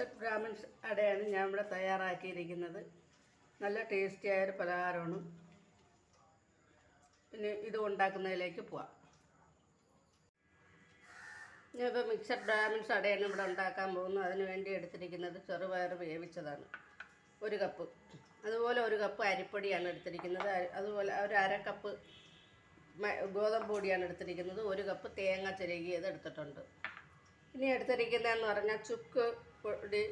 Mixed Brahmins അടയാണ് ഞാൻ ഇവിടെ തയ്യാറാക്കിയിരിക്കുന്നത്. നല്ല ടേസ്റ്റിയായ ഒരു പലഹാരമാണ്. പിന്നെ ഇത് ഉണ്ടാക്കുന്നതിലേക്ക് പോവാം. ഞാനിപ്പോൾ മിക്സഡ് ബ്രാഹ്മിൻസ് അടയാണ് ഇവിടെ ഉണ്ടാക്കാൻ പോകുന്നത്. അതിന് വേണ്ടി എടുത്തിരിക്കുന്നത് ചെറുപയർ വേവിച്ചതാണ്. ഒരു കപ്പ്. അതുപോലെ ഒരു കപ്പ് അരിപ്പൊടിയാണ് എടുത്തിരിക്കുന്നത്. അതുപോലെ ഒരു അര കപ്പ് ഗോതമ്പ് പൊടിയാണ് എടുത്തിരിക്കുന്നത്. ഒരു കപ്പ് തേങ്ങ ചിരകിയത് എടുത്തിട്ടുണ്ട്. ഇനി എടുത്തിരിക്കുന്നതെന്ന് പറഞ്ഞാൽ ചുക്ക് പൊടി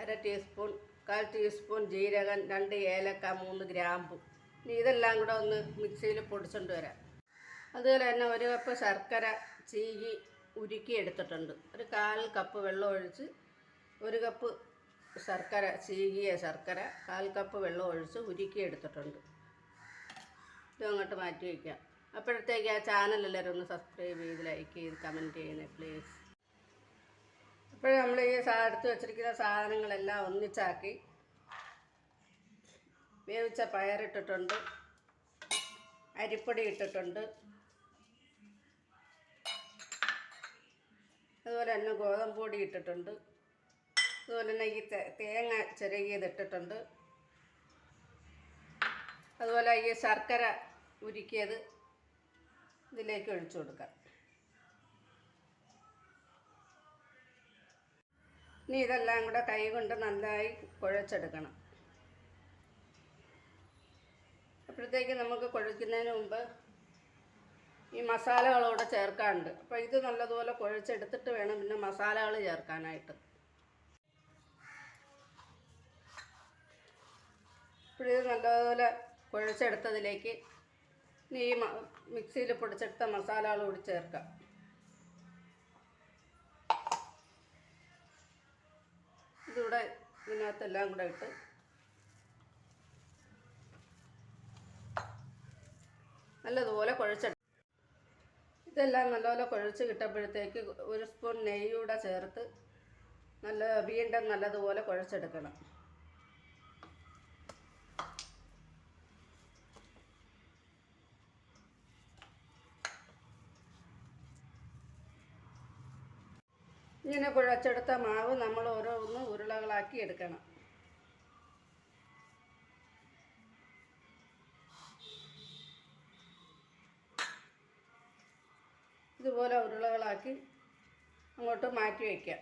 അര ടീസ്പൂൺ കാൽ ടീസ്പൂൺ ജീരകം രണ്ട് ഏലക്ക മൂന്ന് ഗ്രാമ്പു. ഇനി ഇതെല്ലാം കൂടെ ഒന്ന് മിക്സിയിൽ പൊടിച്ചുകൊണ്ട് വരാം. അതുപോലെ തന്നെ ഒരു കപ്പ് ശർക്കര ചീകി ഉരുക്കി എടുത്തിട്ടുണ്ട്. ഒരു കാൽ കപ്പ് വെള്ളം ഒഴിച്ച് ഒരു കപ്പ് ശർക്കര ചീകിയ ശർക്കര കാൽ കപ്പ് വെള്ളം ഒഴിച്ച് ഉരുക്കി എടുത്തിട്ടുണ്ട്. ഇത് അങ്ങോട്ട് മാറ്റി വയ്ക്കാം. അപ്പോഴത്തേക്ക് ആ ചാനൽ എല്ലാവരും ഒന്ന് സബ്സ്ക്രൈബ് ചെയ്ത് ലൈക്ക് ചെയ്ത് കമന്റ് ചെയ്യണേ പ്ലീസ് അപ്പോൾ നമ്മൾ ഈ എടുത്ത് വെച്ചിരിക്കുന്ന സാധനങ്ങളെല്ലാം ഒന്നിച്ചാക്കി വേവിച്ച പയറിട്ടിട്ടുണ്ട്. അരിപ്പൊടി ഇട്ടിട്ടുണ്ട്. അതുപോലെ തന്നെ ഗോതമ്പ് പൊടി ഇട്ടിട്ടുണ്ട്. അതുപോലെ തന്നെ ഈ തേങ്ങ ചിരകിയത് ഇട്ടിട്ടുണ്ട്. അതുപോലെ ഈ ശർക്കര ഉരുക്കിയത് ഇതിലേക്ക് ഒഴിച്ചു കൊടുക്കാം. ഇനി ഇതെല്ലാം കൂടെ കൈ കൊണ്ട് നന്നായി കുഴച്ചെടുക്കണം. അപ്പോഴത്തേക്ക് നമുക്ക് കുഴയ്ക്കുന്നതിന് മുമ്പ് ഈ മസാലകളോടെ ചേർക്കാനുണ്ട്. അപ്പോൾ ഇത് നല്ലതുപോലെ കുഴച്ചെടുത്തിട്ട് വേണം പിന്നെ മസാലകൾ ചേർക്കാനായിട്ട്. ഇപ്പോഴിത് നല്ലതുപോലെ കുഴച്ചെടുത്തതിലേക്ക് ഈ മിക്സിയിൽ പൊടിച്ചെടുത്ത മസാലകൾ കൂടി ചേർക്കാം. ഇതിനകത്തെല്ലാം കൂടെ ഇട്ട് നല്ലതുപോലെ കുഴച്ചെടുക്കും ഇതെല്ലാം നല്ലപോലെ കുഴച്ച് കിട്ടുമ്പോഴത്തേക്ക് ഒരു സ്പൂൺ നെയ്യൂടെ ചേർത്ത് നല്ല വീണ്ടും നല്ലതുപോലെ കുഴച്ചെടുക്കണം. ഇങ്ങനെ കുഴച്ചെടുത്ത മാവ് നമ്മൾ ഓരോന്ന് ഉരുളകളാക്കി എടുക്കണം. ഇതുപോലെ ഉരുളകളാക്കി അങ്ങോട്ട് മാറ്റി വയ്ക്കാം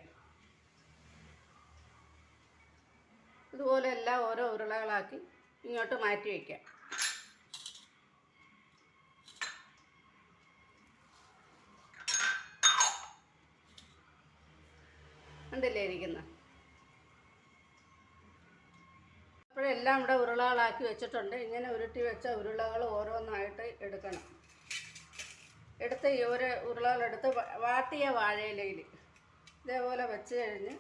ഇതുപോലെ എല്ലാം ഓരോ ഉരുളകളാക്കി ഇങ്ങോട്ട് മാറ്റി വയ്ക്കാം കണ്ടില്ലേ ഇരിക്കുന്ന? അപ്പോഴെല്ലാം ഇവിടെ ഉരുളകളാക്കി വെച്ചിട്ടുണ്ട്. ഇങ്ങനെ ഉരുട്ടി വെച്ച ഉരുളകൾ ഓരോന്നായിട്ട് എടുക്കണം. എടുത്ത് ഒരു ഉരുളകളെടുത്ത് വാട്ടിയ വാഴയിലയിൽ ഇതേപോലെ വെച്ച് കഴിഞ്ഞ്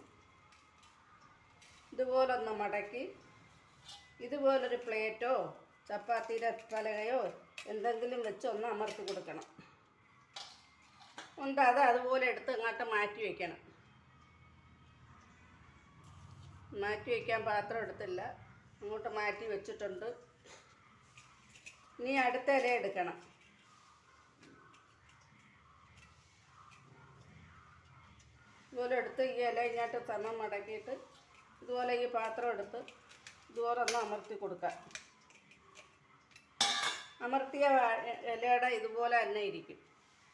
ഇതുപോലൊന്ന് മടക്കി ഇതുപോലൊരു പ്ലേറ്റോ ചപ്പാത്തിയുടെ പലകയോ എന്തെങ്കിലും വെച്ച് ഒന്ന് അമർത്തി കൊടുക്കണം. ഉണ്ട് അത് അതുപോലെ എടുത്ത് ഇങ്ങോട്ട് മാറ്റി വയ്ക്കണം മാറ്റി വയ്ക്കാൻ പാത്രം എടുത്തില്ല. അങ്ങോട്ട് മാറ്റി വെച്ചിട്ടുണ്ട്. ഇനി അടുത്ത ഇല എടുക്കണം. ഇതുപോലെ എടുത്ത് ഈ ഇല ഇങ്ങോട്ട് മടക്കിയിട്ട് ഇതുപോലെ ഈ പാത്രം എടുത്ത് ഇതുപോലെ ഒന്ന് അമർത്തി കൊടുക്കുക അമർത്തിയ ഇലയുടെ ഇതുപോലെ തന്നെ ഇരിക്കും.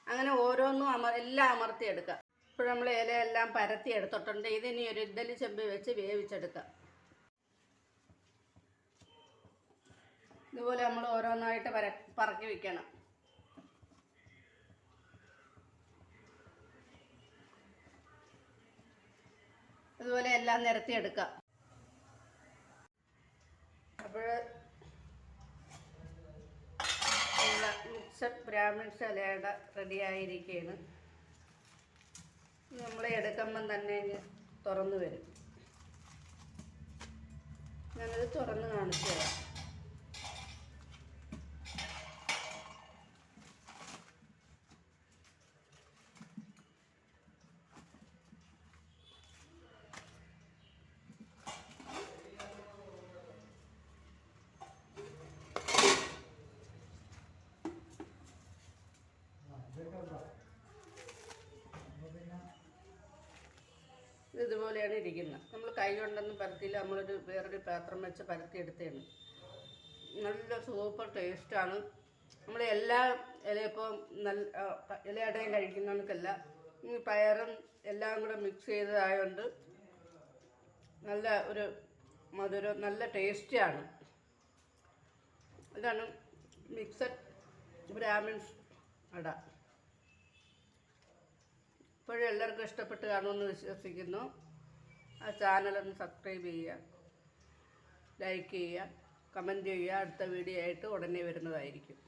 അങ്ങനെ ഓരോന്നും അമ എല്ലാം അമർത്തി എടുക്കാം. ഇപ്പോൾ നമ്മൾ ഇലയെല്ലാം പരത്തി എടുത്തിട്ടുണ്ട്. ഇതിനി ഒരു ഇഡ്ഡലി ചെമ്പ് വെച്ച് വേവിച്ചെടുക്കാം. ഇതുപോലെ നമ്മൾ ഓരോന്നായിട്ട് പര പറക്കി വെക്കണം. ഇതുപോലെ എല്ലാം നിരത്തിയെടുക്കാം അപ്പോൾ മിക്സഡ് ബ്രാഹ്മിൺസ് ഇലയുടെ റെഡി ആയിരിക്കുകയാണ്. നമ്മൾ എടുക്കുമ്പം തന്നെ തുറന്നു വരും. ഞാനത് തുറന്ന് കാണിച്ചു തരാം ഇതുപോലെയാണ് ഇരിക്കുന്നത്. നമ്മൾ കൈ കൊണ്ടൊന്നും പരത്തിയില്ല. നമ്മളൊരു വേറൊരു പാത്രം വെച്ച് പരത്തി എടുത്തതാണ് നല്ല സൂപ്പർ ടേസ്റ്റാണ്. നമ്മൾ എല്ലാ ഇലയപ്പോൾ നല്ല ഇലയടയും കഴിക്കുന്നവർക്കല്ല ഈ പയറും എല്ലാം കൂടെ മിക്സ് ചെയ്തതായതുകൊണ്ട് നല്ല ഒരു മധുരം നല്ല ടേസ്റ്റിയാണ് ഇതാണ് മിക്സഡ് ബ്രാഹ്മിൻസ് അട. ഇപ്പോഴും എല്ലാവർക്കും ഇഷ്ടപ്പെട്ട് കാണുമെന്ന് വിശ്വസിക്കുന്നു. ആ ചാനലൊന്ന് സബ്സ്ക്രൈബ് ചെയ്യുക ലൈക്ക് ചെയ്യുക കമന്റ് ചെയ്യുക. അടുത്ത വീഡിയോ ആയിട്ട് ഉടനെ വരുന്നതായിരിക്കും.